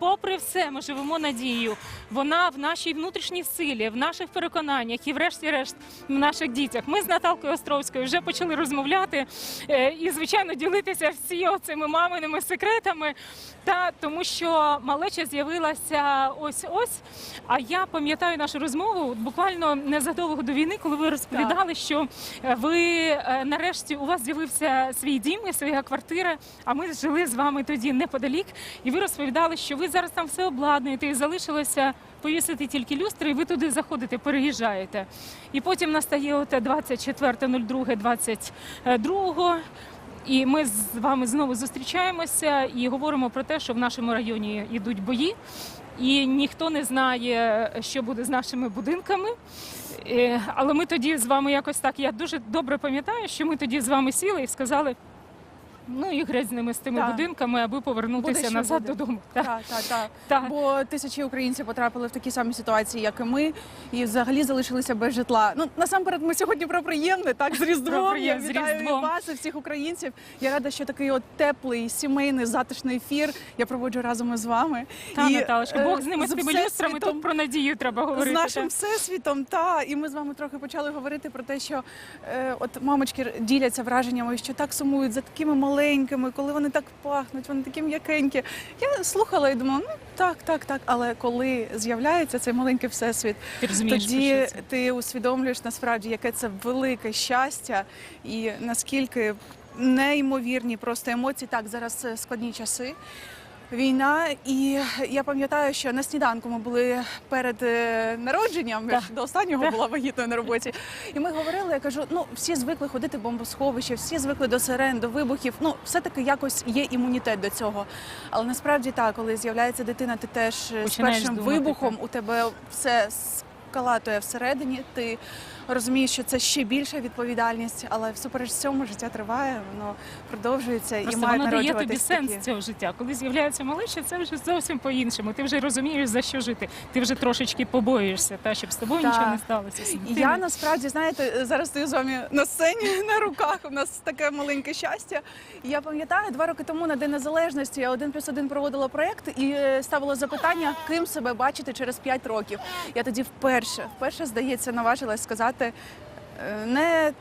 Попри все, ми живемо надією. Вона в нашій внутрішній силі, в наших переконаннях і, врешті-решт, в наших дітях. Ми з Наталкою Островською вже почали розмовляти е, і, звичайно, ділитися всі цими маминими секретами. Та тому, що малеча з'явилася ось ось. А я пам'ятаю нашу розмову буквально незадовго до війни, коли ви розповідали, що е, ви е, нарешті у вас з'явився свій дім і своя квартира. А ми жили з вами тоді неподалік. І ви розповідали, що ви зараз там все обладнуєте і залишилося повісити тільки люстри, і ви туди заходите, переїжджаєте. І потім настає 24.02.22. І ми з вами знову зустрічаємося і говоримо про те, що в нашому районі йдуть бої, і ніхто не знає, що буде з нашими будинками. Е, Але ми тоді з вами якось так. Я дуже добре пам'ятаю, що ми тоді з вами сіли і сказали. Ну і греть з ними з тими Так. будинками, аби повернутися Буде, назад буде. додому. Так. Так, так, так. Так. Бо тисячі українців потрапили в такі самі ситуації, як і ми, і взагалі залишилися без житла. Ну насамперед, ми сьогодні про приємне, так з Різдвом. Про Я приєм- з вітаю Різдвом. і вас і всіх українців. Я рада, що такий от теплий, сімейний, затишний ефір. Я проводжу разом із вами. Та, І, Наталочка, е, Бог з ними з тими всесвітом- люстрами, тут про надію треба говорити. з нашим так. всесвітом, та і ми з вами трохи почали говорити про те, що е, от мамочки діляться враженнями, що так сумують за такими маленькими, коли вони так пахнуть, вони такі м'якенькі. Я слухала і думала, ну так, так, так. Але коли з'являється цей маленький всесвіт, Ти розумієш, тоді ти усвідомлюєш насправді, яке це велике щастя, і наскільки неймовірні просто емоції. Так, зараз е, складні часи. Війна, і я пам'ятаю, що на сніданку ми були перед е, народженням. Ж до останнього була вагітною на роботі. І ми говорили, я кажу: ну всі звикли ходити в бомбосховище, всі звикли до сирен, до вибухів. Ну, все-таки якось є імунітет до цього. Але насправді так, коли з'являється дитина, ти теж Починаєш з першим думати, вибухом у тебе все скалатує всередині. Ти розумієш, що це ще більша відповідальність, але всупереч цьому життя триває, воно продовжується Просто і має воно дає тобі сенс такі. цього життя. Коли з'являється малеча, це вже зовсім по-іншому. Ти вже розумієш, за що жити. Ти вже трошечки побоюєшся, та щоб з тобою Так. нічого не сталося. І я насправді знаєте, зараз стою з вами на сцені на руках. У нас таке маленьке щастя. І я пам'ятаю, два роки тому на День Незалежності я один плюс один проводила проєкт і е, ставила запитання, ким себе бачити через 5 років. Я тоді вперше, вперше, здається, наважилась сказати е, не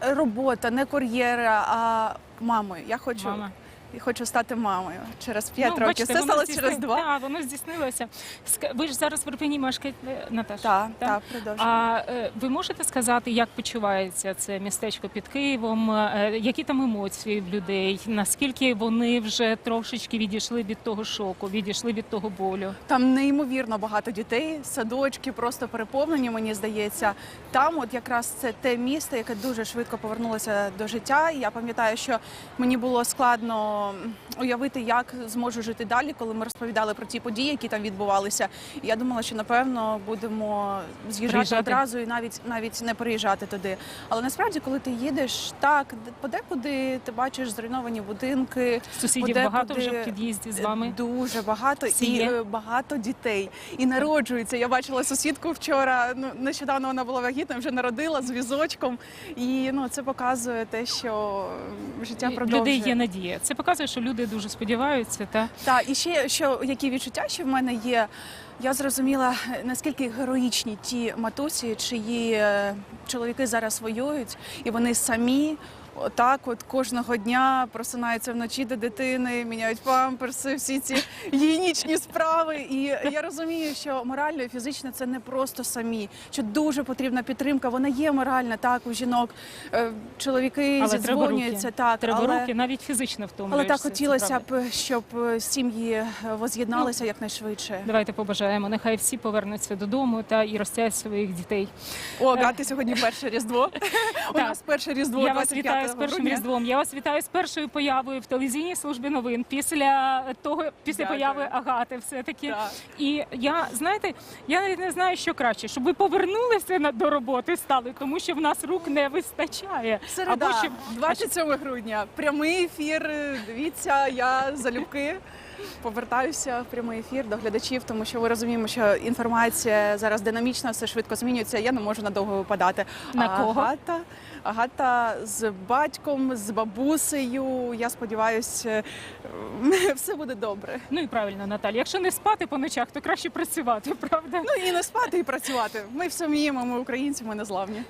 робота, не кар'єра, а мамою. Я хочу. Мама. Я хочу стати мамою через 5 Ну, років. бачите, воно сталося через два. Так, воно здійснилося. Ска- Ви ж зараз в Ірпені мешкаєте, Наташа? Так, Так? так, продовжуємо. А е, ви можете сказати, як почувається це містечко під Києвом? Е, Які там емоції в людей? Наскільки вони вже трошечки відійшли від того шоку, відійшли від того болю? Там неймовірно багато дітей, садочки просто переповнені, мені здається. Там, от якраз це те місто, яке дуже швидко повернулося до життя. І я пам'ятаю, що мені було складно уявити, як зможу жити далі, коли ми розповідали про ті події, які там відбувалися. Я думала, що напевно будемо з'їжджати Приїжджати. одразу і навіть навіть не переїжджати туди. Але насправді, коли ти їдеш, так подекуди ти бачиш зруйновані будинки. Сусідів Подекуди багато вже в під'їзді з вами? Дуже багато Всі і є? е, багато дітей. І народжується. Я бачила сусідку вчора. Ну нещодавно вона була вагітна, вже народила з візочком. І ну це показує те, що життя продовжує. людей є надія. Це показує, що люди дуже сподіваються. Та Так, і ще що які відчуття ще в мене є. Я зрозуміла наскільки героїчні ті матусі, чиї е, чоловіки зараз воюють, і вони самі. Отак, от кожного дня просинаються вночі до дитини, міняють памперси, всі ці гігієнічні справи. І я розумію, що морально і фізично це не просто самі, що дуже потрібна підтримка. Вона є моральна, так у жінок. Е, Чоловіки Але зідзвонюються, так треба але... руки, навіть фізично Але так хотілося б, щоб сім'ї воз'єдналися якнайшвидше. Давайте побажаємо. Нехай всі повернуться додому та і ростять своїх дітей. О, Гати, сьогодні перше різдво. У нас перше різдво. Я вас 25 вітаю з першим різдвом. Я вас вітаю з першою появою в телевізійній службі новин після того, після Дякую. появи Агати. Все таки. Так. І я знаєте, я навіть не знаю, що краще, щоб ви повернулися на до роботи стали, тому що в нас рук не вистачає. Середа, щоб 27 грудня. Прямий ефір. Дивіться, я залюбки. Повертаюся в прямий ефір до глядачів, тому що ми розуміємо, що інформація зараз динамічна, все швидко змінюється. Я не можу надовго випадати. На кого? Агата, Агата з батьком, з бабусею. Я сподіваюся, все буде добре. Ну і правильно, Наталя. Якщо не спати по ночах, то краще працювати, правда? Ну і не спати, і працювати. Ми все вміємо. Ми українці, ми незламні.